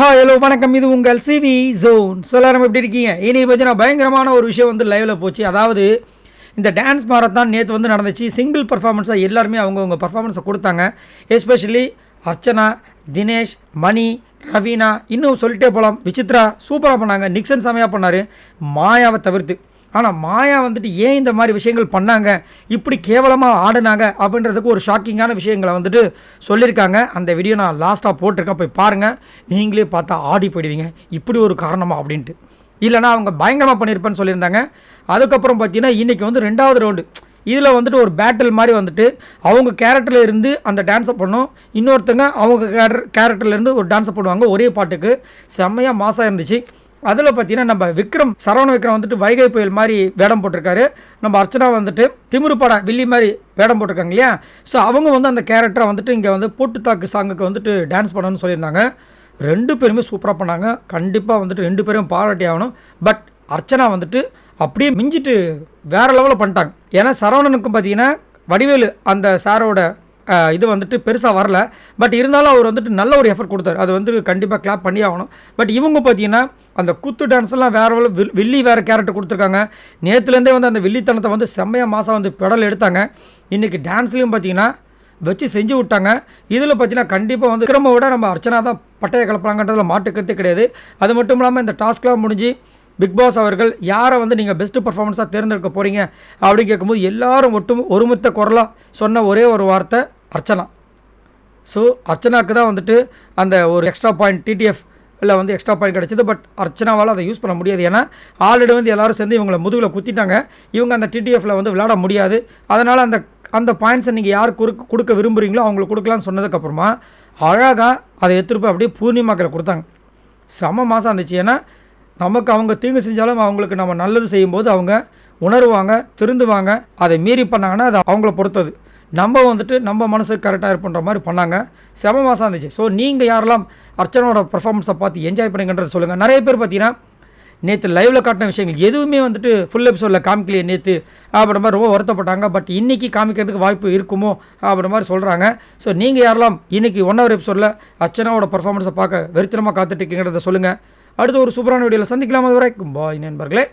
Hi hello வணக்கம். இது உங்கள் சிவி ஜோன் சொல்லாரம் எப்படி இருக்கீங்க? இனி பார்த்தீங்கன்னா பயங்கரமான ஒரு விஷயம் வந்து லைவில் போச்சு. அதாவது இந்த டான்ஸ் மாரத்தான் நேற்று வந்து நடந்துச்சு. சிங்கிள் பர்ஃபார்மன்ஸாக எல்லாருமே அவங்கவுங்க பர்ஃபார்மன்ஸை கொடுத்தாங்க. எஸ்பெஷலி அர்ச்சனா தினேஷ் மணி ரவீனா இன்னும் சொல்லிட்டே போகலாம் விசித்ரா சூப்பராக பண்ணாங்க. நிக்சன் செமையாக பண்ணார். மாயாவை தவிர்த்து. ஆனால் மாயா வந்துட்டு ஏன் இந்த மாதிரி விஷயங்கள் பண்ணாங்க? இப்படி கேவலமாக ஆடினாங்க? அப்படின்றதுக்கு ஒரு ஷாக்கிங்கான விஷயங்களை வந்துட்டு சொல்லியிருக்காங்க. அந்த வீடியோ நான் லாஸ்ட்டாக போட்டிருக்கேன். போய் பாருங்கள் நீங்களே பார்த்தா ஆடி போயிடுவீங்க. இப்படி ஒரு காரணமாக அப்படின்ட்டு. இல்லைனா அவங்க பயங்கரமாக பண்ணியிருப்பேன்னு சொல்லியிருந்தாங்க. அதுக்கப்புறம் பார்த்தீங்கன்னா இன்றைக்கி வந்து ரெண்டாவது ரவுண்டு இதில் வந்துட்டு ஒரு பேட்டில் மாதிரி வந்துட்டு அவங்க கேரக்டரில் இருந்து அந்த டான்ஸை பண்ணும். இன்னொருத்தங்க அவங்க கேரக்டர் கேரக்டர்லருந்து ஒரு டான்ஸை பண்ணுவாங்க. ஒரே பாட்டுக்கு. செம்மையாக மாசாக இருந்துச்சு. அதில் பார்த்தீங்கன்னா நம்ம விக்ரம் சரவண விக்ரம் வந்துட்டு வைகை புயல் மாதிரி வேடம் போட்டிருக்காரு. நம்ம அர்ச்சனா வந்துட்டு திமிருப்படா வில்லி மாதிரி வேடம் போட்டிருக்காங்க இல்லையா? ஸோ அவங்க வந்து அந்த கேரக்டரை வந்துட்டு இங்கே வந்து போட்டுத்தாக்கு சாங்குக்கு வந்துட்டு டான்ஸ் பண்ணணும்னு சொல்லியிருந்தாங்க. ரெண்டு பேருமே சூப்பராக பண்ணாங்க. கண்டிப்பாக வந்துட்டு ரெண்டு பேரும் பாராட்டி ஆகணும். பட் அர்ச்சனா வந்துட்டு அப்படியே மிஞ்சிட்டு வேறு லெவலில் பண்ணிட்டாங்க. ஏன்னா சரவணனுக்கும் பார்த்தீங்கன்னா வடிவேலு அந்த சாரோட இது வந்துட்டு பெருசாக வரல. பட் இருந்தாலும் அவர் வந்துட்டு நல்ல ஒரு எஃபர்ட் கொடுத்தாரு. அது வந்து கண்டிப்பாக கிளாப் பண்ணி ஆகணும். பட் இவங்க பார்த்தீங்கன்னா அந்த குத்து டான்ஸ்லாம் வேறு வில் வில்லி வேறு கேரக்டர் கொடுத்துருக்காங்க. நேற்றுலேருந்தே வந்து அந்த வில்லித்தனத்தை வந்து செம்மையாக மாதம் வந்து பெடல் எடுத்தாங்க. இன்றைக்கி டான்ஸ்லேயும் பார்த்தீங்கன்னா வச்சு செஞ்சு விட்டாங்க. இதில் பார்த்தீங்கன்னா கண்டிப்பாக வந்து விக்ரமை விட நம்ம அர்ச்சனா தான் பட்டையை கலப்புறாங்கன்றதில் மாட்டுக்கிறது கிடையாது. அது மட்டும் இல்லாமல் இந்த டாஸ்க்லாம் முடிஞ்சு பிக் பாஸ் அவர்கள் யாரை வந்து நீங்கள் பெஸ்ட்டு பர்ஃபார்மன்ஸாக தேர்ந்தெடுக்க போகிறீங்க அப்படின்னு கேட்கும்போது எல்லாரும் ஒட்டும் ஒருமித்த குரலாக சொன்ன ஒரே ஒரு வார்த்தை அர்ச்சனா. ஸோ அர்ச்சனாக்கு தான் வந்துட்டு அந்த ஒரு எக்ஸ்ட்ரா பாயிண்ட் டிடிஎஃப் இல்லை வந்து எக்ஸ்ட்ரா பாயிண்ட் கிடச்சிது. பட் அர்ச்சனாவால் அதை யூஸ் பண்ண முடியாது. ஏன்னா ஆல்ரெடி வந்து எல்லோரும் சேர்ந்து இவங்களை முதுகில் குத்திட்டாங்க. இவங்க அந்த டிடிஎஃப்ல வந்து விளையாட முடியாது. அதனால் அந்த அந்த பாயிண்ட்ஸை நீங்கள் யார் குறுக்கு கொடுக்க விரும்புகிறீங்களோ அவங்களுக்கு கொடுக்கலாம்னு சொன்னதுக்கப்புறமா அழகாக அதை எடுத்துகிட்டு போய் அப்படியே பூர்ணிமாக்கில் கொடுத்தாங்க. செம மாதம் இருந்துச்சு. ஏன்னா நமக்கு அவங்க தீங்கு செஞ்சாலும் அவங்களுக்கு நம்ம நல்லது செய்யும்போது அவங்க உணருவாங்க திருந்துவாங்க. அதை மீறி பண்ணாங்கன்னா அது அவங்கள பொறுத்தது. நம்ம வந்துட்டு நம்ம மனசுக்கு கரெக்டாக இருப்புன்ற மாதிரி பண்ணாங்க. செம மாதம் இருந்துச்சு. ஸோ நீங்கள் யாரெல்லாம் அர்ச்சனோட பர்ஃபார்மன்ஸை பார்த்து என்ஜாய் பண்ணுங்கன்றது சொல்லுங்கள் நிறைய பேர் பார்த்தீங்கன்னா நேற்று லைவில் காட்டின விஷயங்கள் எதுவுமே வந்துட்டு ஃபுல் எபிசோடில் காமிக்கலையே நேற்று அப்படின்ற மாதிரி ரொம்ப வருத்தப்பட்டாங்க. பட் இன்றைக்கி காமிக்கிறதுக்கு வாய்ப்பு இருக்குமோ அப்படின்ற மாதிரி சொல்கிறாங்க ஸோ நீங்கள் யாரெல்லாம் இன்றைக்கி ஒன் ஹவர் எபிசோடில் அர்ச்சனாவோட பர்ஃபார்மன்ஸை பார்க்க வெறித்தனமாக காத்துட்டு இருக்கீங்கிறத சொல்லுங்கள் அடுத்து ஒரு சூப்பரான வீடியோவில் சந்திக்கலாம். அது வரைக்கும் பாய் நண்பர்களே.